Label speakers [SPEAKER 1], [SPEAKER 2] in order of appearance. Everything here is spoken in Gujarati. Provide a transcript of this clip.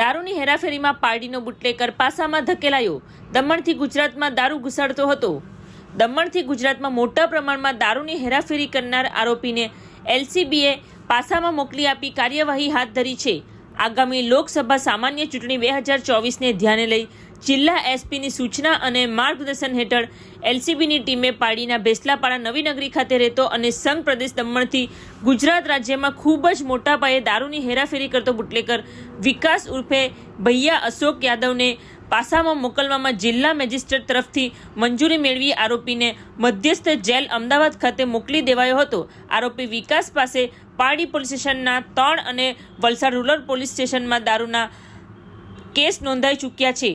[SPEAKER 1] દારૂની હેરાફેરીમાં પાર્ટીનો બુટલેકર પાસામાં ધકેલાયો. દમણથી ગુજરાતમાં દારૂ ઘુસાડતો હતો. દમણથી ગુજરાતમાં મોટા પ્રમાણમાં દારૂની હેરાફેરી કરનાર આરોપીને એલસીબીએ પાસામાં મોકલી આપી કાર્યવાહી હાથ ધરી છે. આગામી લોકસભા સામાન્ય ચૂંટણી બે હજાર ચોવીસને ધ્યાને લઈ જિલ્લા એસપીની સૂચના અને માર્ગદર્શન હેઠળ એલસીબીની ટીમે પાડીના ભેસલાપાડા નવીનગરી ખાતે રહેતો અને સંઘ પ્રદેશ દમણથી ગુજરાત રાજ્યમાં ખૂબ જ મોટા પાયે દારૂની હેરાફેરી કરતો બુટલેકર વિકાસ ઉર્ફે ભૈયા અશોક યાદવને પાસામાં મોકલવામાં જિલ્લા મેજિસ્ટ્રેટ તરફથી મંજૂરી મેળવી આરોપીને મધ્યસ્થ જેલ અમદાવાદ ખાતે મોકલી દેવાયો હતો. આરોપી વિકાસ પાસે પારડી પોલીસ સ્ટેશનના ત્રણ અને વલસાડ રૂરલ પોલીસ સ્ટેશનમાં દારૂના કેસ નોંધાઈ ચૂક્યા છે.